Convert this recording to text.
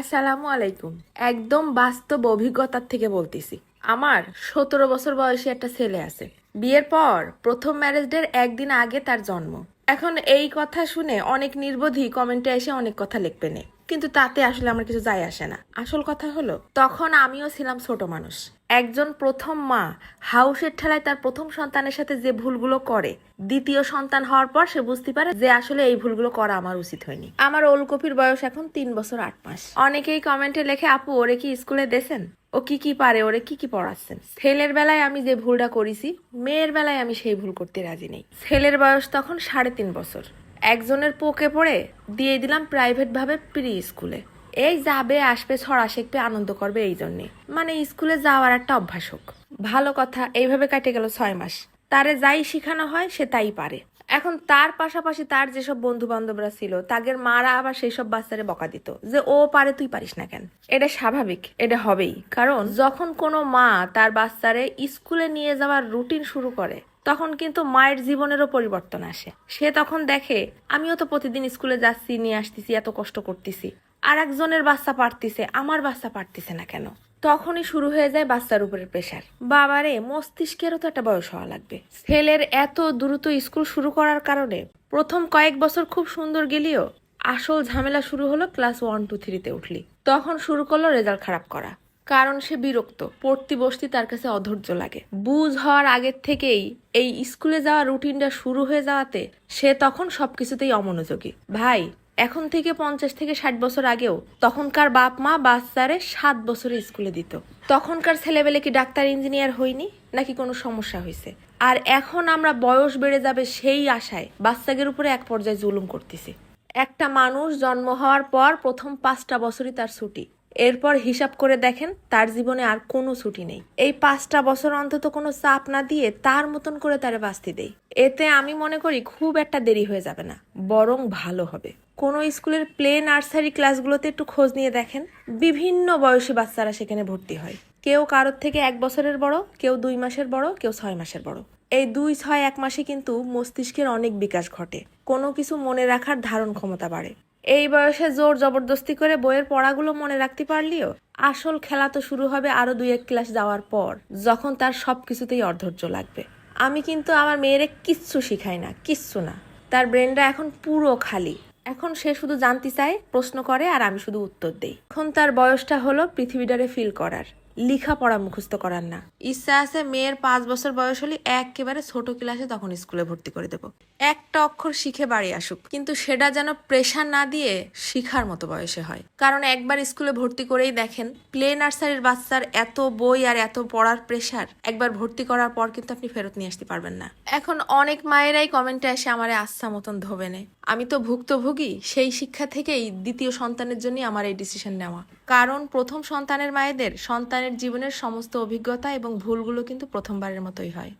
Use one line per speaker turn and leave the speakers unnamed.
আসসালামু আলাইকুম। একদম বাস্তব অভিজ্ঞতার থেকে বলতেছি। আমার সতেরো বছর বয়সী একটা ছেলে আছে। বিয়ের পর প্রথম ম্যারেজ ডের একদিন আগে তার জন্ম। এখন এই কথা শুনে অনেক নির্বোধী কমেন্টে এসে অনেক কথা লিখবে নে। কিন্তু তাতে আসলে আমার কিছু যায় আসে না। আসল কথা হলো, তখন আমিও ছিলাম ছোট মানুষ। একজন প্রথম মা হাউসের ঠেলায় তার প্রথম সন্তানের সাথে যে ভুলগুলো করে, দ্বিতীয় সন্তান হওয়ার পর সে বুঝতে পারে যে আসলে এই ভুলগুলো করা আমার উচিত হয়নি। আমার ওলকপির বয়স এখন তিন বছর আট মাস। অনেকেই কমেন্টে লেখে, আপু, ওরে কি স্কুলে দেছেন? ও কি কি পারে, ওরে কি কি পড়াচ্ছেন? ছেলের বেলায় আমি যে ভুলটা করেছি, মেয়ের বেলায় আমি সেই ভুল করতে রাজি নেই। ছেলের বয়স তখন সাড়ে তিন বছর। একজনের পোকে পড়ে দিয়ে দিলাম প্রাইভেট ভাবে প্রি স্কুলে এই যাবে, আসবে, ছড়া শিখবে, আনন্দ করবে, এই জন্যে। মানে স্কুলে যাওয়ার একটা অভ্যাস হোক। ভালো কথা, এইভাবে কাটে গেল ছয় মাস। তারে যাই শেখানো হয়, সে তাই পারে। এখন তার পাশাপাশি তার যেসব বন্ধু বান্ধবরা ছিল, তাদের মারা আবার সেই সব বাচ্চারে বকা দিত। যে, ও পারে, তুই পারিস না কেন? এটা স্বাভাবিক, এটা হবেই। কারণ যখন কোনো মা তার বাচ্চারে স্কুলে নিয়ে যাওয়ার রুটিন শুরু করে তখন কিন্তু মায়ের জীবনেরও পরিবর্তন আসে। সে তখন দেখে, আমিও তো প্রতিদিন স্কুলে যাচ্ছি, নিয়ে আসতেছি, এত কষ্ট করতেছি। আর একজনের বাচ্চা পারতিছে, আমার বাচ্চা পারতিছে না কেন? তখনই শুরু হয়ে যায় বাচ্চার উপরে প্রেশার বাবারে, মস্তিষ্কেরও তো একটা বয়স হওয়া লাগবে। ছেলের এত দ্রুত স্কুল শুরু করার কারণে প্রথম কয়েক বছর খুব সুন্দর গেলেও আসল ঝামেলা শুরু হলো ক্লাস ওয়ান টু থ্রিতে উঠলি। তখন শুরু করল রেজাল্ট খারাপ করা। কারণ সে বিরক্ত। পড়তি বসতি তার কাছে অধৈর্য লাগে। বুঝ হওয়ার আগের থেকেই এই স্কুলে যাওয়া রুটিনটা শুরু হয়ে যাওয়াতে সে তখন সবকিছুতেই অমনোযোগী। ভাই, এখন থেকে পঞ্চাশ থেকে ষাট বছর আগেও তখনকার বাপ মা বাচ্চারে সাত বছরে স্কুলে দিত। তখনকার ছেলেবেলে কি ডাক্তার, ইঞ্জিনিয়ার হয়নি? নাকি কোনো সমস্যা হয়েছে? আর এখন আমরা বয়স বেড়ে যাবে সেই আশায় বাচ্চাদের উপরে এক পর্যায়ে জুলুম করতেছি। একটা মানুষ জন্ম হওয়ার পর প্রথম পাঁচটা বছরই তার ছুটি। এরপর হিসাব করে দেখেন তার জীবনে আর কোনো ছুটি নেই। এই পাঁচটা বছর অন্তত কোনো চাপ না দিয়ে তার মতন করে তারে বাঁচতে দেই। এতে আমি মনে করি খুব একটা দেরি হয়ে যাবে না, বরং ভালো হবে। কোনো স্কুলের প্লে নার্সারি ক্লাসগুলোতে একটু খোঁজ নিয়ে দেখেন, বিভিন্ন বয়সী বাচ্চারা সেখানে ভর্তি হয়। কেউ কারোর থেকে এক বছরের বড়, কেউ দুই মাসের বড়, কেউ ছয় মাসের বড়। এই দুই ছয় এক মাসে কিন্তু মস্তিষ্কের অনেক বিকাশ ঘটে। কোনো কিছু মনে রাখার ধারণ ক্ষমতা বাড়ে। এই বয়সে জোর জবরদস্তি করে বইয়ের পড়াগুলো মনে রাখতে পারলেও? আসল খেলা তো শুরু হবে আরও দুই এক ক্লাস যাওয়ার পর, যখন তার সব কিছুতেই অধৈর্য লাগবে। আমি কিন্তু আমার মেয়েরে কিচ্ছু শিখাই না, কিচ্ছু না। তার ব্রেনটা এখন পুরো খালি। এখন সে শুধু জানতে চায়, প্রশ্ন করে, আর আমি শুধু উত্তর দেই। এখন তার বয়সটা হলো পৃথিবীটারে ফিল করার। লিখা পড়া মুখস্থ করার না। ইচ্ছা আছে মেয়ের পাঁচ বছর বয়স হলে একেবারে ছোট ক্লাসে তখন স্কুলে ভর্তি করে দেব। একটা অক্ষর শিখে বাড়ি আসুক, কিন্তু সেটা যেন প্রেশার না দিয়ে শিখার মতো বয়সে হয়। কারণ একবার স্কুলে ভর্তি করেই দেখেন প্লে নার্সারির বাচ্চার এত বই আর এত পড়ার প্রেশার একবার ভর্তি করার পর কিন্তু আপনি ফেরত নিয়ে আসতে পারবেন না। এখন অনেক মায়েরাই কমেন্টে এসে আমারে আস্থা মতন ধোবে নে। আমি তো ভুক্তভোগী, সেই শিক্ষা থেকেই দ্বিতীয় সন্তানের জন্য আমার এই ডিসিশন নেওয়া। কারণ প্রথম সন্তানের মায়েদের সন্তানের জীবনের সমস্ত অভিজ্ঞতা এবং ভুলগুলো কিন্তু প্রথমবারের মতোই হয়।